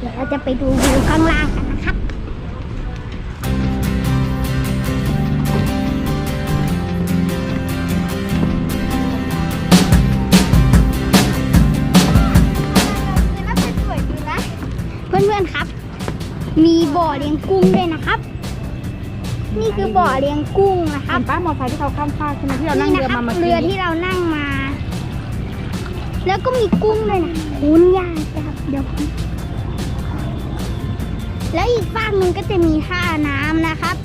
เดี๋ยวเราจะไปดูวิวข้างล่างกันนะครับเพื่อนๆครับ มีบ่อเลี้ยงกุ้งด้วยนะครับ นี่คือบ่อเลี้ยงกุ้งนะคเห็รับนป้ามอไซค์ที่เขาข้ามฟากใช่ไหมที่เรานั่งนี่เรือนะคมาบเมื่อเรืกี้อที่เรานั่งมา แล้วก็มีกุ้งด้วยนะคุณยากครับเดี๋ยวผม แล้วอีกฝั่งหนึงก็จะมีท่าน้ำนะครับ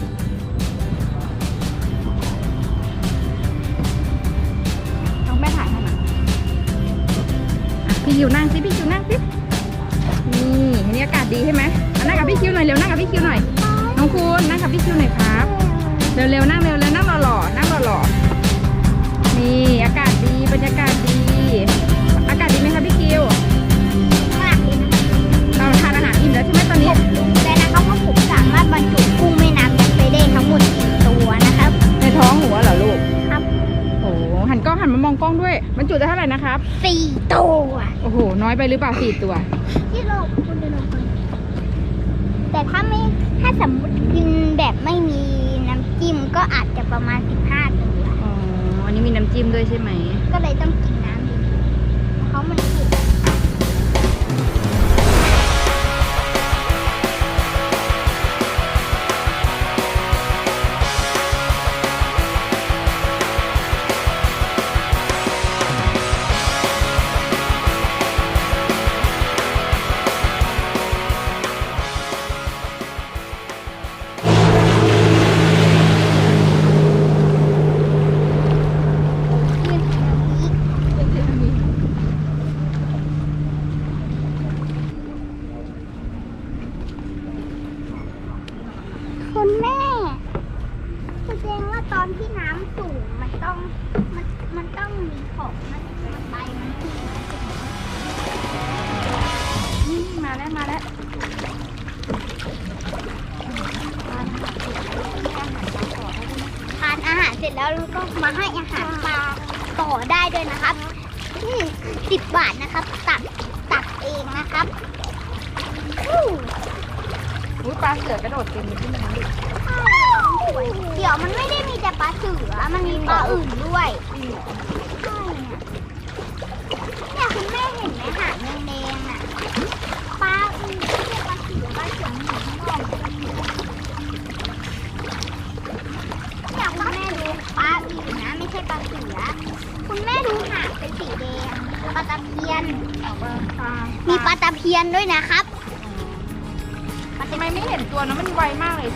น้องแม่ถ่ายให้หน่อยอะพี่คิวนั่งสิพี่คิวนั่งสินี่อันนี้อากาศดีใช่ไหมอะนั่งกับพี่คิวหน่อยเร็วนั่งกับพี่คิวหน่อย น้องคุณนั่งกับพี่คิวหน่อยครับ เร็วๆนั่งเร็วๆนั่งหล่อๆนั่งหล่อๆนี่อากาศดีบรรยากาศดี ใช่ไหมตอนนี้ผมรู้เลยนะครับว่าผมสามารถบรรจุกุ้งแม่น้ำยักษ์ไปได้ทั้งหมดกี่ตัวนะครับ ในท้องหัวเหรอลูก ครับ โอ้โหหันกล้องหันมามองกล้องด้วย บรรจุได้เท่าไหร่นะครับ สี่ตัวโอ้โห น้อยไปหรือเปล่าสี่ตัว ที่โลกคุณจะลงคนแต่ถ้าไม่ถ้าสมมติกินแบบไม่มีน้ำจิ้มก็อาจจะประมาณ15ตัวอ๋ออันนี้มีน้ำจิ้มด้วยใช่ไหม ก็เลยต้องกิน รเสร็จแล้วเราก็มาให้อาหารปลาต่อได้ด้วยนะครับนี่สิบบาทนะครับ ตักตักเองนะครับอู้อุ้ยปลาเสือกระโดดเต็มเลยที่มันดิเดี๋ยวมันไม่ได้มีแต่ปลาเสือ มันมีปลาอื่นด้วยใช่เนี่ยคุณแม่เห็นไหมหางแดงๆน่ะ ปลาอื่นไม่ใช่ปลาเสือปลาเสือหนีข้างนอกเนี่ยคุณแม่ดูปลาอื่นนะไม่ใช่ปลาเสือ คุณแม่ดูหางเป็น สีแดงปลาตะเพียน มีปลาตะเพียนด้วยนะครับ ทำไมไม่เห็นตัวนะมันไวมากเลย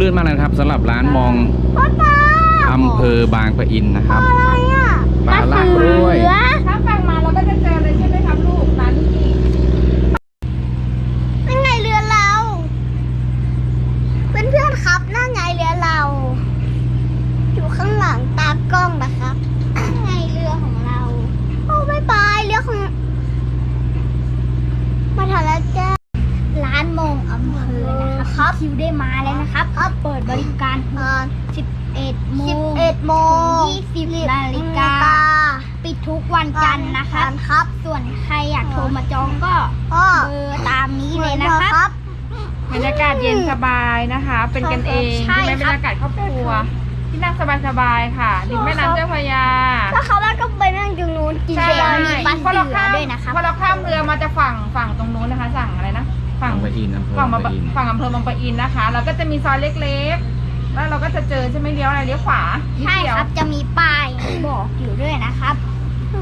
บรรยากาศร่มรื่นมากเลยนะครับสำหรับร้านมองพ่อตาอำเภอบางปะอินนะครับอะไรอะปลาลากกล้วย เราข้ามเรือมาจะฝั่งฝั่งตรงนู้นนะคะ สั่งอะไรนะบาฝั่งงปะอินอำเภอฝั่งบาบางงปะอินฝั่งอำเภอบางปะอินนะคะเราก็จะมีซอยเล็กๆ แล้วเราก็จะเจอใช่ไหมเลี้ยวอะไรเลี้ยวขวานิดใช่เดียวครับจะมีป้ายบอกอยู่ด้วยนะครับ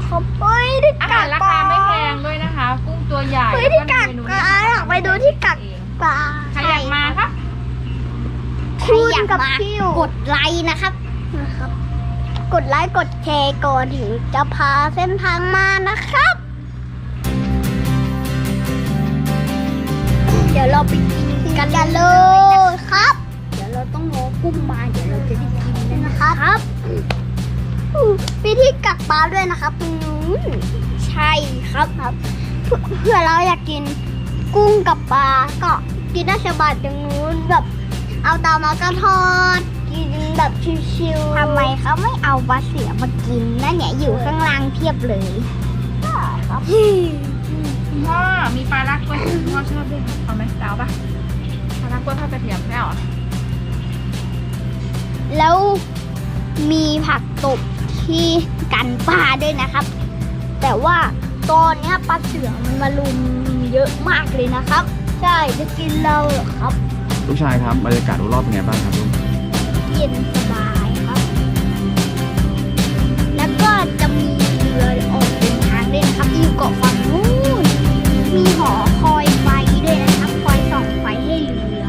เขาเฮ้ยที่อากัหารกราปลาคาไม่แพงด้วยนะคะกุ้งตัวใหญ่เฮ้ยที่กักแล้วปลามีเมนูอยากไปดูที่กักเองปลาใครอยากมาครับ ใครอยากกับมาพี่อยู่กดไลค์นะครับนะครับ กดไลค์กดแชร์ก่อนถึงจะพาเส้นทางมานะครับ ดี๋ยวเราไปกินกันเลยครับ เดี๋ยวเราต้องรอกุ้งมาเดี๋ยวเราจะได้กินกันนะคครับรับอืมมีที่กักปลาด้วยนะครับตรงนู้นใช่ครับครับเพื่อเพื่อเราอยากกินกุ้งกับปลาก็กินได้สบายตรงนู้นแบบ เอาเตามาก็ทอดกินแบบชิวๆทำไมเขาไม่เอาปลาเสือมากินนั่นเนี่ยอยู่ข้างล่างเพียบเลยครับ คุณพ่อมีปลาลักกล้วยคุณพ่อชอบด้วยค่ะเอาไหมจะเอาปะปลาลักกล้วยทอดกระเทียมไม่เอาเหรอแล้วมีผักตบที่กันปลาด้วยนะครับ แต่ว่าตอนเนี้ยปลาเสือมันมาลุมเยอะมากเลยนะครับ ใช่จะกินเราเหรอครับลูกชายครับบรรยากาศรอบๆเป็นไงบ้างครับลูกเย็นสบายครับ แล้วก็จะมีเรือออกเดินทางด้วยนะครับที่อยู่เกาะฝั่งนู้น มีหอคอยไฟด้วยนะครับคอยส่องไฟให้เรือ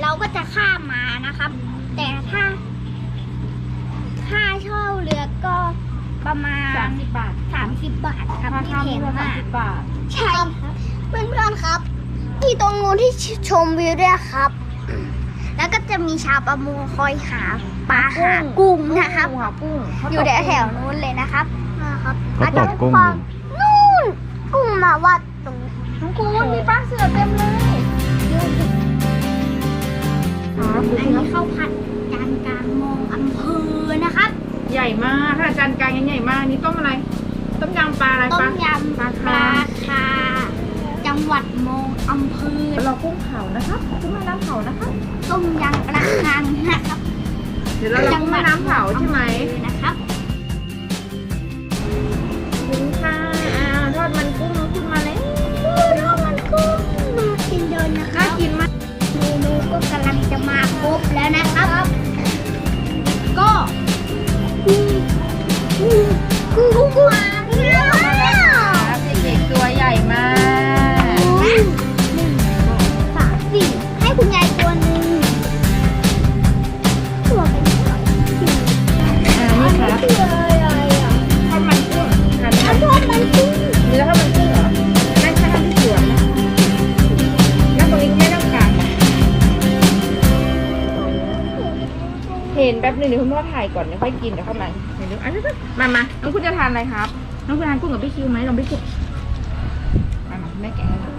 เราก็จะข้ามมานะครับ แต่ถ้าค่าเช่าเรือก็ประมาสาณมสิบบาท30บาทครับค่าที่ข้ามแพงเรือสามมากสิบบาทใช่ครับเพื่อนๆครับ ที่ตรงนู้นที่ชมวิวด้วยครับ แล้วก็จะมีชาวประมงคอยหาปลาหากุ้งนะครับกุ้งค่ะกุ้งเขาอยู่ตกแถวๆนู้นเลยนะครับนะ ครับเขาตกกุ้งอยู่นู่นกุ้งมาวัดตรงนี้น้องคุณมีปลาเสือเต็มเลยครับอันนี้ข้าวผัดจานกลางมองอำเภอนะครับ ใหญ่มากค่ะจานกลางยังใหญ่มากนี่ต้มอะไร ต้มยำปลาอะไรต้ปลามยำปลาปคาลาคาจังหวัดมองอำเภอเรากุ้งเผานะคะกุ้งแม่น้ำเผานะคะต้มยำปลาคังนะครับเดี๋ยวเราลงแม่น้ำเผาใช่ไหมนะครับ กุ้งน้องคุณมาแล้วทอดมันกุ้งมากินเดินนะคน่ารับกินมากเมนูก็กำลังจะมาครบแล้วนะครับ ก็กุ้งกุ้งกุ้งครับเด็กๆตัวใหญ่มาก หนึ่งสองสามสี่ให้คุณยายตัวหนึง แป๊บหนึงเดี๋ยวคุณพ่อถ่ายก่อนเดี๋ยวค่อยกินเดี๋ยวเข้ามาเดี๋ยวดูอันนี้มามาน้องคุณจะทานอะไรครับ น้องคุณทานกุ้งกับพี่คิวไหมลองพี่คิวมามาแม่แกะให้ดู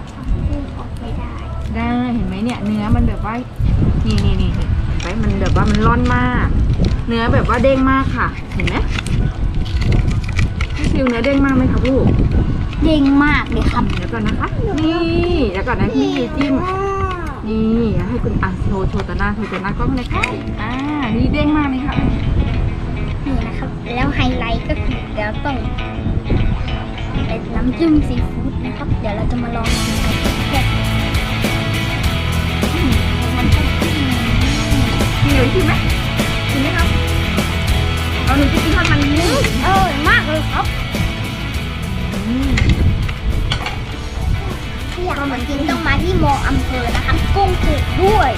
ออกไม่ได้ได้เห็นไหมเนี่ย เนื้อมันแบบว่า นี่นี่นี่เห็นไหมมันแบบว่ามันร่อนมาก เนื้อแบบว่าเด้งมากค่ะ เห็นไหมพี่คิวเนื้อเด้งมากไหมครับลูก เด้งมากเลยครับ เดี๋ยวก่อนนะคะ นี่เดี๋ยวก่อนนะพี่จิ้ม นี่ให้คุณอะโชว์โชว์ต่อหน้าโชว์ต่อหน้ากล้องเลยค่ะอ่านี่เด้งมากเลยค่ะนี่นะครับ แล้วไฮไลท์ก็คือเดี๋ยวต้องเป็นน้ำจิ้มซีฟู้ดนะครับ เดี๋ยวเราจะมาลองกินกันแบบอืมมันก็จิ้มมีหนูชิมไหมชิม ที่มออำเภอนะครับกุ้งถูกด้วย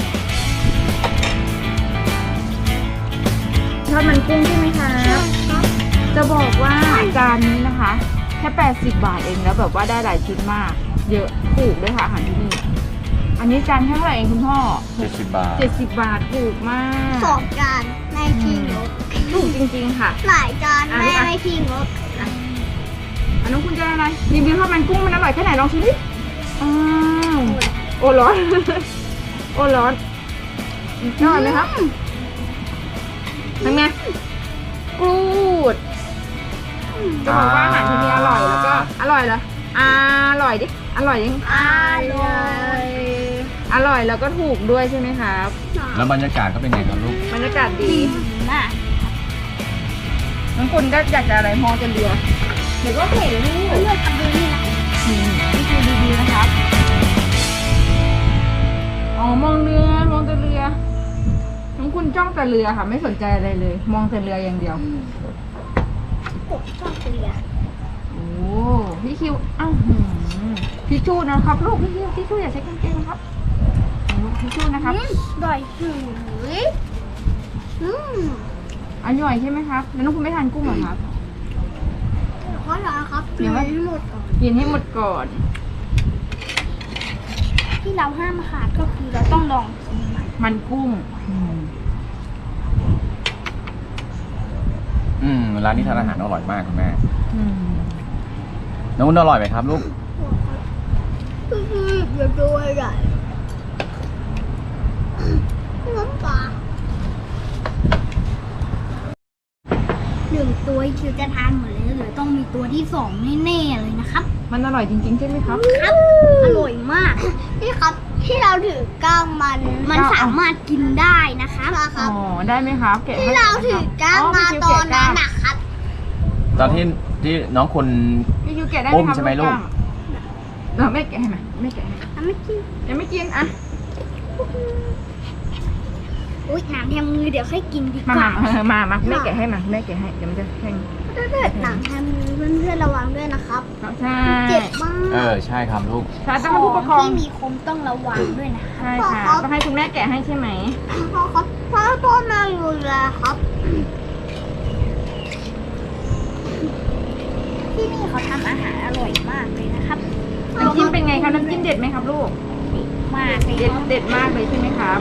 ทอดมันกุ้งใช่ไหมคะจะบอกว่าจานนี้นะคะ แค่ 80 บาทเองแล้วแบบว่าได้หลายชิ้นมาก เยอะถูกด้วยค่ะอาหารที่นี่ อันนี้จานแค่เท่าไหร่เองคุณพ่อเจ็ดสิบบาท 70 บาทถูกมากสองจานในที่งบถูกจริงๆค่ะ หลายจานอะแม่อะในที่งบอันน้องคุณจะอะไรรีวิวทอดมันกุ้งมันอร่อยแค่ไหนลองชิมดิอ่า อ้ร้อน โอ้ร้อนยอดไหมครับเป็นไงกรูดจะบอกว่าอาหารที่นี่อร่อยแล้วก็อร่อยเหรออร่อยดิ อร่อยยังอร่อย อร่อยแล้วก็ถูกด้วยใช่ไหมครับ แล้วบรรยากาศก็เป็นไงครับลูก บรรยากาศดีมากบางคนก็อยากจะอะไรมองจะเรือเดี๋ยวก็เห็นลูกเลือกทำดู อ๋อมองเรือมองแต่เรือน้องคุณจ้องแต่เรือค่ะ ไม่สนใจอะไรเลย มองแต่เรืออย่างเดียวกบชอบเรือโอ้พี่คิวอ้าวหืมทิชชู่นะครับลูกพี่คิวทิชชู่อย่าใช้กางเกงนะครับโอ้ทิชชู่นะครับอืมอร่อยหืยอืมอร่อยใช่ไหมครับแล้วน้องคุณไม่ทานกุ้งเหรอครับขอทานครับเดี๋ยวว่าให้หมดก่อนกินให้หมดก่อน ที่เราห้ามขาดก็คือเราต้องลองกินมันมันกุ้งอืมอืมร้านนี้ทานอาหารอร่อยมากคุณแม่ อืมน้องนุ่นอร่อยไหมครับลูกคือเดี๋ยวดูใหญ่น้ำปลาหนึ่งตัวคิวจะทานหมดเลยเหรือต้องมีตัวที่สองแน่ๆเลยนะครับ มันอร่อยจริงๆใช่ไหมครับ ครับ อร่อยมากนี่ครับ ที่เราถือก้างมัน มันก้างสามารถกินได้นะครับ อ๋อ ได้ไหมครับแกะให้ที่เราถือก้างมาพี่ตคิวอนแกะนั้นก้างนะครับ ตอนที่ที่น้องคุณพี่คิวแกะได้ไหมอุ้มครับใช่ไหมลูกางเออไม่แกะให้มาไม่แกะให้น้ำไม่กินยังไม่กินอะอุ้ยหนามแทมมือเดี๋ยวค่อยกินดีกมาว่า มาเออมามาแม่แกะให้มาแม่แกะให้เดี๋ยวมันจะแข็ง ถ้าเกิดหนังแทมมือเพื่อนๆระวังด้วยนะครับ ใช่เจ็บมากเออ ใช่ครับลูก ใช่ต้องให้ผู้ปกครองที่มีคมต้องระวังด้วยนะใช่ค่ะต้องให้คุณแม่แกะให้ใช่ไหมพ่อครับพ่อพ่อมาอยู่แล้วครับ ที่นี่เขาทำอาหารอร่อยมากเลยนะครับน้ำจิ้มเป็นไงครับน้ำจิ้มเด็ดไหมครับลูกมากเลยเด็ดครับเด็ดมากเลยใช่ไหมครับ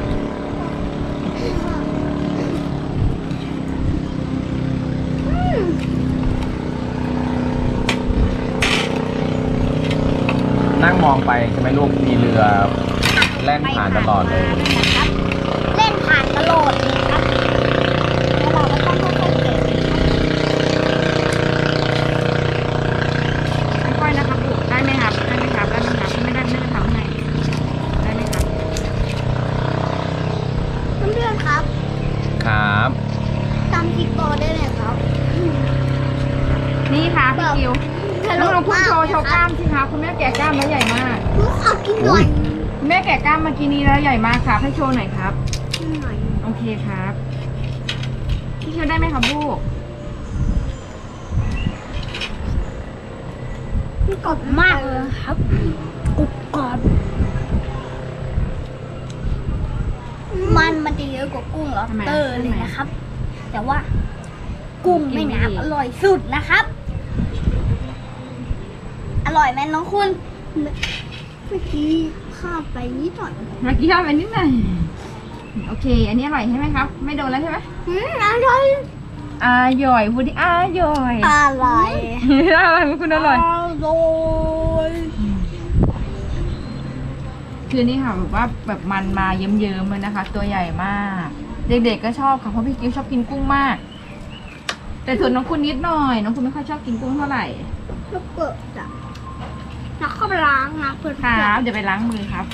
นั่งมองไปใช่ไหมลูกมีเรือแล่นผ่านตลอดเลย เล่นผ่านตลอดเลยครับแล้วเราก็ต้องค่อยๆเก็บ ค่อยๆนะครับลูกได้ไหมครับ ได้ไหมครับ ได้ไหมครับ ไม่ได้ไม่ได้ทำให้ ได้ไหมครับ เพื่อนๆครับ ครับ จำทิกโกได้ไหมครับ นี่ค่ะพี่คิวน้องลองพูดโชว์โชว์กล้ามสิคะคุณแม่แกะกล้ามแล้วใหญ่มาก ลูกขอกินหน่อย คุณแม่แกะกล้ามเมื่อกี้ นี้แล้วใหญ่มากครับ ให้โชว์หน่อยครับกินหน่อยโอเคครับ พี่คิวได้ไหมครับลูก มันกรอบมากเลยครับกรุบกรอบมันมันจะเยอะกว่ากุ้งล็อบสเตอร์เลยนะครับ แต่ว่ากุ้งแม่น้ำอร่อยสุดนะครับ อร่อยไหมน้องคุณเมื่อกี้ ข้ามไปนิดหน่อยเมื่อกี้ทำไปนิดหน่อยโอเค อันนี้อร่อยใช่ไหมครับ ไม่โดนแล้วใช่ไหมอืมอร่อยอร่อยพูดดิอร่อยอร่อยอร่อยคุณอร่อยร่อยคือนี่ค่ะแบบว่าแบบมันมาเยิ้มๆเลยนะคะ ตัวใหญ่มาก เด็กๆก็ชอบค่ะเพราะพี่กิ้วชอบกินกุ้งมาก แต่ส่วนน้องคุณนิดหน่อย น้องคุณไม่ค่อยชอบกินกุ้งเท่าไหร่ลูกเกิดอะ แล้วเข้าไปล้างนะเพื่อนครับเดี๋ยวไปล้างมือครับ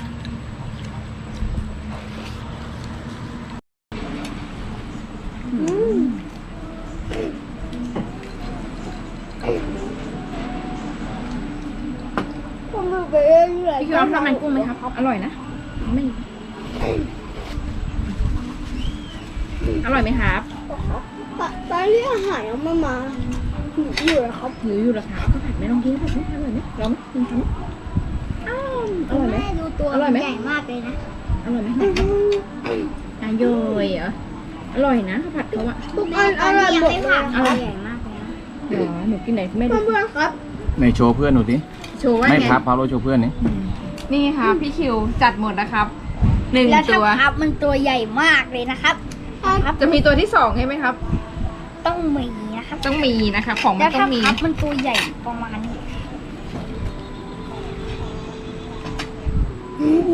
ผมมือไปเรื่อยๆพี่กิ้วเอาทำมันกุ้งไหมครับอร่อยนะไม่อร่อยไหมครับปะปลาเรียกอาหารเอามามา อยู่เลยครับหรืออยู่ราคาก็ผัดไหม่ลองกินผัดไหมอร่อยไหมลองไหมกินทำไหมอ้าวอร่อยไหม แม่ดูตัวอร่อยไหม ใหญ่มากเลยนะอร่อยไหมอร่อยเหรออร่อยนะข้าวผัดเขาอะทุกอันอร่อยหมดเลยอร่อยใหญ่มากเลยนะเดี๋ยวหนูกินไหนไม่ดูเพื่อนๆครับในโชว์เพื่อนหนูสิโชว์ว่าไม่ไงครับพาโลโชว์เพื่อนนี่นี่ค่ะพี่คิวจัดหมดนะครับหนึ่งแล้วถ้าตัว พับมันตัวใหญ่มากเลยนะครับครับจะมีตัวที่สองใช่ไหมครับ ต้องมีนะครับ ต้องมีนะคะ ของมัแล้นวต้อถ้างมี พับมันตัวใหญ่ประมาณนี้โอ้โห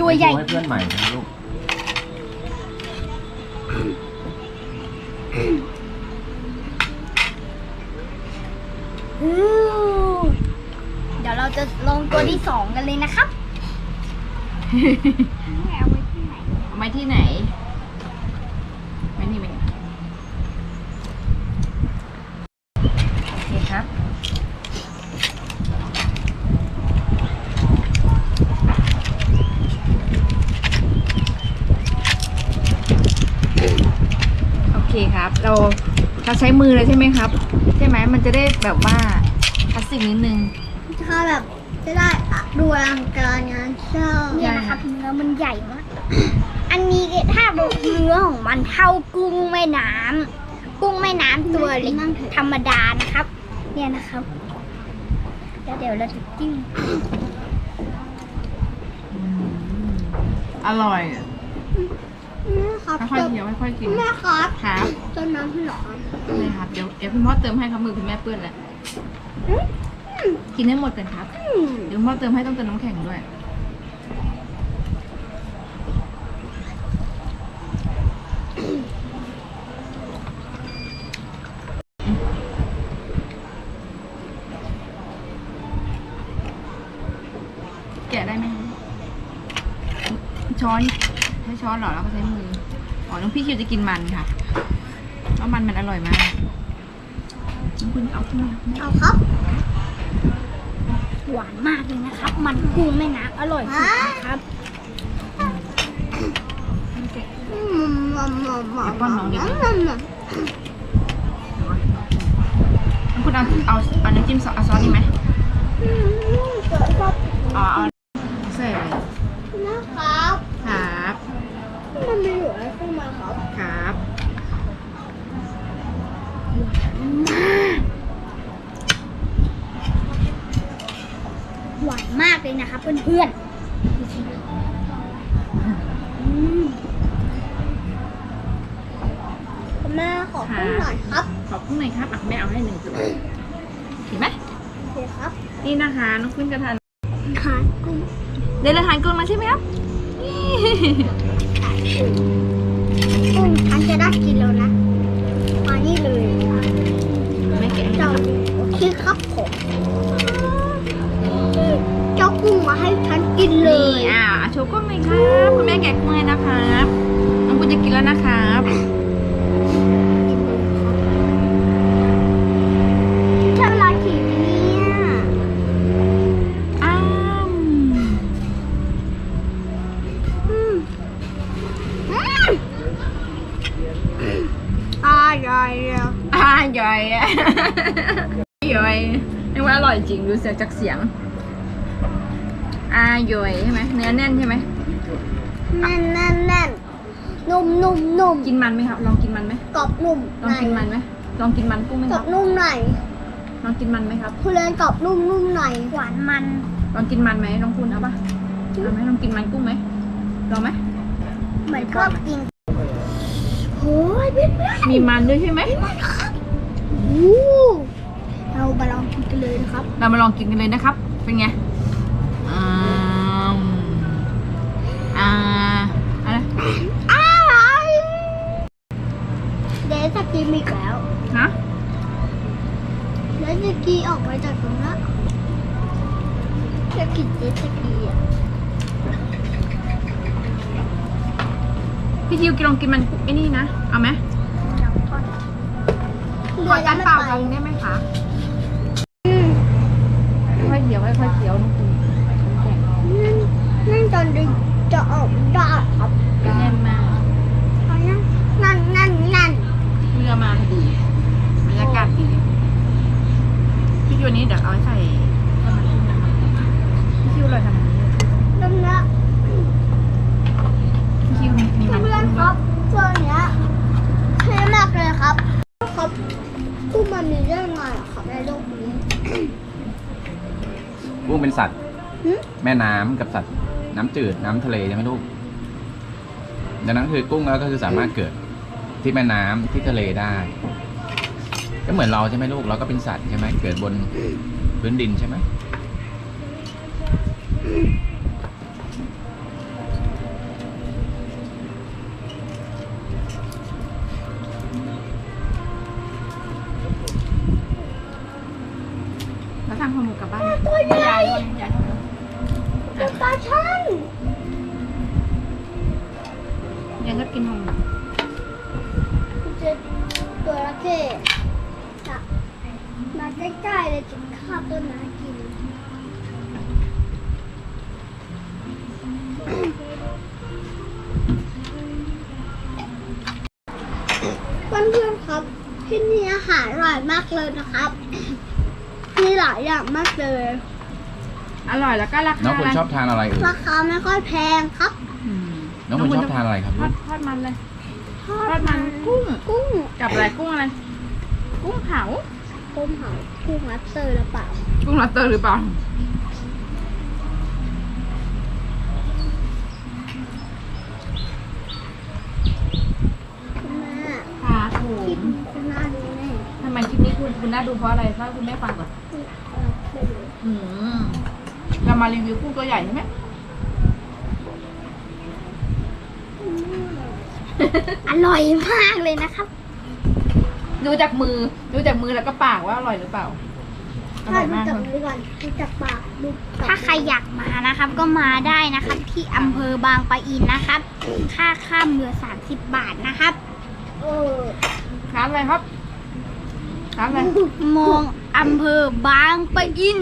ตัวใหญ่ให้เพื่อนใหม่นะลูกอือเดี๋ยวเราจะลงตัวที่สองกันเลยนะครับ เอาไว้ที่ไหน เอาไว้ที่ไหนไว้นี่ไหมโอเคครับ โอ เคครับเราเราใช้มือเลยใช่ไหมครับ ใช่ไหมมันจะได้แบบว่าคลาสสิกนิดนึงถ้าแบบจะได้อะดูอลังการงานสร้างเนี่ยนะครับเนื้อมันใหญ่มาก อันนี้ถ้าดูเนื้อของมันเท่ากุ้งแม่น้ำกุ้งแม่น้ำตัวเล็กธรรมดานะครับ เนี่ยนะครับแล้วเดี๋ยวเราจะจิ้มอร่อยแม่ ครับค่อยๆเคี้ยวค่อยๆกิน แม่ครับครับต้นน้ำให้หรอครับนี่ครับ เดี๋ยวเดี๋ยวคุณพ่อเติมให้ครับมือคุณแม่เปื้อนแล้วกินให้หมดกันครับ อืมเดี๋ยวคุณพ่อเติมให้ต้องเติมน้ำแข็งด้วย แกะได้ไหมคะช้อน ใช้ช้อนเหรอแล้วก็ใช้มือ อ๋อน้องพี่คิวจะกินมันค่ะเพราะมันมันอร่อยมากน้องคุณเอาขึ้นมาเอาครับ หวานมากเลยนะครับ มันกุ้งแม่น้ำอร่อยสุดนะครับอืมมามามาเดี๋ยวป้อนน้องดีกว่าอืมน้องคุณเอาเอาเอาน้ำจิ้มซอสเอาซอสนี่ไหมอืมเกิดครับอ๋อเอาใส่เลยนะครับ ครับ มันมีอยู่อะไรขึ้นมาครับครับหวานมากเลยนะครับเพื่อนแม่ขอพูดหน่อยครับ ขอบคุณหน่อยครับอะแม่เอาให้หนึ่งตัวเห็นไหมโอเคครับ นี่นะคะน้องคุณจะทานขากุ้งเดลทานกุ้งมาใช่ไหมครับนี่ กุ้งฉันจะได้กินแล้วนะมานี่เลยแม่แกะให้เจ้านะครับโอเคครับผมเจ้ากุ้งมาให้ฉันกินเลนี่ยอ่าโชว์กุ้งหน่อยครับ คุณแม่แกะกุ้งให้นะครับน้องคุณจะกินแล้วนะครับ นมันไหมครับทุเรียนกรอบนุ่มนุ่มหน่อยๆหวานมัน ลองกินมันไหมน้องคุณเอาปะเอาไหมลองกินมันกุ้งไหมลองไหมเหมือนก็กินโอ้ยเป็นไงมีมันด้วยใช่ไหมโอ้เรามาลองกินกันเลยนะครับ เรามาลองกินกันเลยนะครับ เป็นไงอ่าอ่าอะไรอร่อยเดยวสกีมีอีกแล้วฮะ เดยวสกีออกไปจากตรงนั้นจะกินเดยวสกีอะพี่ทิวกินลองกินมันกุ้งไอ้นี่นะ เอาไหมขอจานเปล่ากันได้ไหมคะอืมค่อยๆเคี้ยวค่อยๆเคี้ยวน้องคุณนั่นนั่นจนดึงจะออกได้ครับ แม่น้ำกับสัตว์น้ำจืดน้ำทะเลใช่ไหมลูกดังนั้นคือกุ้งแล้วก็คือสามารถเกิดที่แม่น้ำที่ทะเลได้ ก็เหมือนเราใช่ไหมลูกเราก็เป็นสัตว์ใช่ไหมเกิดบนพื้นดินใช่ไหมแล้วทำขมกับบ้านยายยาย เลย อร่อยแล้วก็ราคาน้องคุณชอบทานอะไรเอ่ยราคาไม่ค่อยแพงครับ อืมน้องคุณชอบทานอะไรครับทลูอดกทอดมันเลย ทอดมันกุ้งกุ้งกับอะไรกุ้งอะไร กุ้งเผา กุ้งเผากุ้งมัสเตอร์หรือเปล่ากุ้งลอตเตอร์หรือเปล่า คุณแม่ค่ะถูคิดกคุณน่าดูแน่ทำไมคลิปนี้คุณคุณน่าดูเพราะอะไรเล่าให้คุณแม่ฟังก่อนเออไม่รู้อืมเรามารีวิวกุ้งตัวใหญ่ใช่ไหมอร่อยมากเลยนะครับ ดูจากมือ ดูจากมือแล้วก็ปากว่าอร่อยหรือเปล่า อร่อยมากจับเลยมือก่อนดูจากปากดูจากถ้าใครอยากมานะครับ ก็มาได้นะครับ ที่อำเภอบางปะอินนะครับ ค่าข้ามเรือ30บาทนะครับ เออร้านอะไรครับร้านอะไรมอง อำเภอบางปะอิน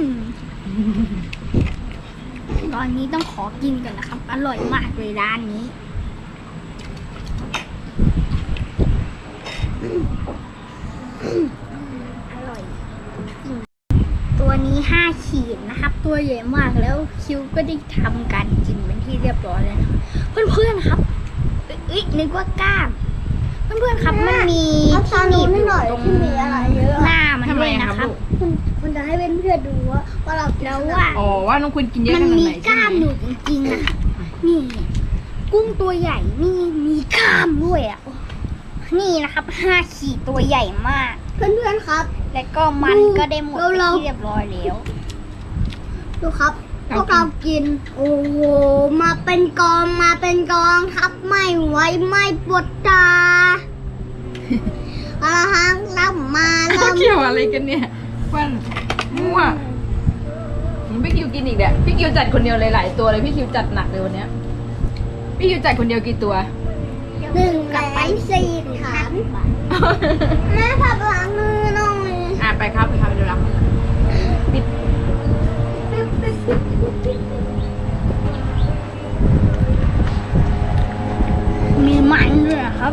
ตอนนี้ต้องขอกินกันนะครับ อร่อยมากเลยร้านนี้ อร่อย ตัวนี้ห้าขีดนะครับ ตัวใหญ่มากแล้วคิวก็ได้ทำการกินเป็นที่เรียบร้อยแล้วนะเพื่อนๆครับ เอ้ยนึกว่ากล้าม เพื่อนๆครับมันมีเอาตาที่ดูหนีบให้หน่อยตรงที่มีอะไรเยอะหน้ามันทำไมด้วยอะนะครับลูกคุณคุณจะให้เพื่อนๆดูว่าว่าเรากินแล้วว่าอ๋อว่าน้องคุณกินเยอะมัขนนาดมีไหนกใช่ล้ามไหมอยู่จริงๆนะคะนี่กุ้งตัวใหญ่นี่มีกล้ามด้วยอะนี่นะครับห้าขีดตัวใหญ่มาก เพื่อนๆครับ และก็มันดูก็ได้หมดเราเป็นเราที่เรียบร้อยแล้วดูครับ พวกเรากิน โอ้โห มาเป็นกองมาเป็นกองครับไม่ไหวไม่ปวดตาอาหังรับมาแล้วเกี่ยวอะไรกันเนี่ยว่ามั่วพี่คิวกินอีกเดี๋ยพี่คิวจัดคนเดียวเลยหลายตัวเลยพี่คิวจัดหนักเลยวันเนี้ยพี่คิวจัดคนเดียวกี่ตัวหนึ่งกับไปสี่ขันแม่พับล้างมือหน่อยอะไปครับไปครับไปดูรับมือปิด มีมันด้วยครับ